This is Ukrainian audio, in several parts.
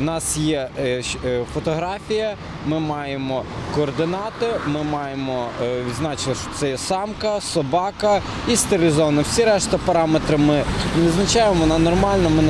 У нас є е, е, фотографія, ми маємо координати, ми маємо е, відзначили, що це є самка, собака і стерилізована. Всі решта параметри ми відзначаємо, вона нормальна, ми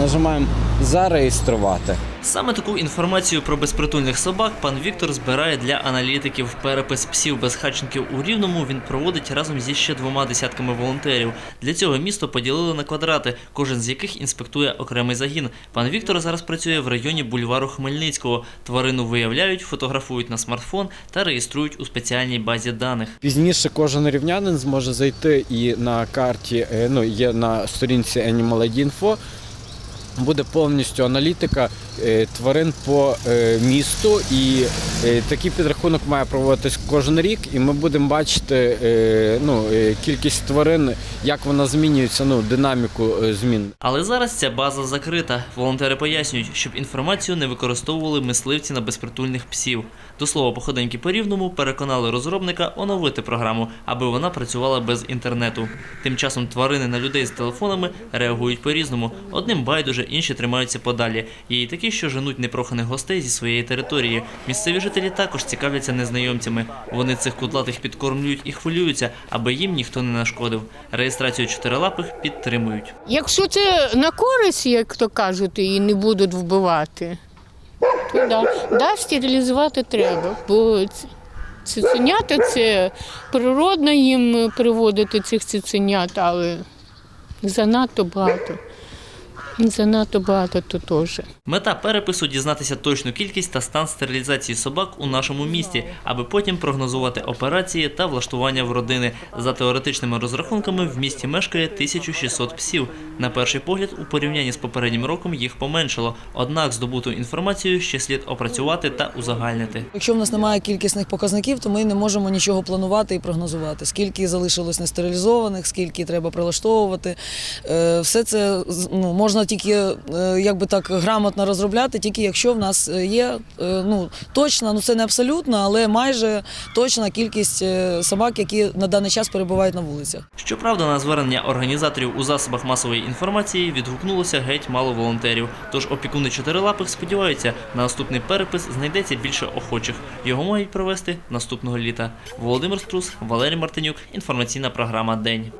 нажимаємо зареєструвати. Саме таку інформацію про безпритульних собак пан Віктор збирає для аналітиків. Перепис псів безхатченків у Рівному він проводить разом зі ще двома десятками волонтерів. Для цього місто поділили на квадрати, кожен з яких інспектує окремий загін. Пан Віктор зараз працює в районі бульвару Хмельницького. Тварину виявляють, фотографують на смартфон та реєструють у спеціальній базі даних. Пізніше кожен рівнянин зможе зайти і на карті, е, ну є на сторінці Animal ID Info, буде повністю аналітика е, тварин по е, місту, і е, такий підрахунок має проводитись кожен рік, і ми будемо бачити ну, кількість тварин, як вона змінюється, ну, динаміку змін. Але зараз ця база закрита. Волонтери пояснюють, щоб інформацію не використовували мисливці на безпритульних псів. До слова, походеньки по рівному переконали розробника оновити програму, аби вона працювала без інтернету. Тим часом тварини на людей з телефонами реагують по-різному. Одним байдуже, інші тримаються подалі. Є і такі, що женуть непроханих гостей зі своєї території. Місцеві жителі також цікавляться незнайомцями. Вони цих кудлатих підкормлюють і хвилюються, аби їм ніхто не нашкодив. Реєстрацію чотирилапих підтримують. Якщо це на користь, як то кажуть, і не будуть вбивати, то да, да стерилізувати треба. Бо цуценята це природно їм приводити цих цуценят, але занадто багато. Занадто багато то теж. Мета перепису дізнатися точну кількість та стан стерилізації собак у нашому місті, аби потім прогнозувати операції та влаштування в родини. За теоретичними розрахунками в місті мешкає 1600 псів. На перший погляд, у порівнянні з попереднім роком їх поменшало. Однак здобуту інформацію ще слід опрацювати та узагальнити. Якщо в нас немає кількісних показників, то ми не можемо нічого планувати і прогнозувати. Скільки залишилось нестерилізованих, скільки треба прилаштовувати. Е, Все це ну, можна тільки е, якби так грамотно розробляти, тільки якщо в нас е, є е, ну, точна, ну це не абсолютно, але майже точна кількість собак, які на даний час перебувають на вулицях. Щоправда, на звернення організаторів у засобах масової інформації відгукнулося геть мало волонтерів. Тож опікуни чотирилапих сподіваються, на наступний перепис знайдеться більше охочих. Його мають провести наступного літа. Володимир Струс, Валерій Мартинюк. Інформаційна програма День.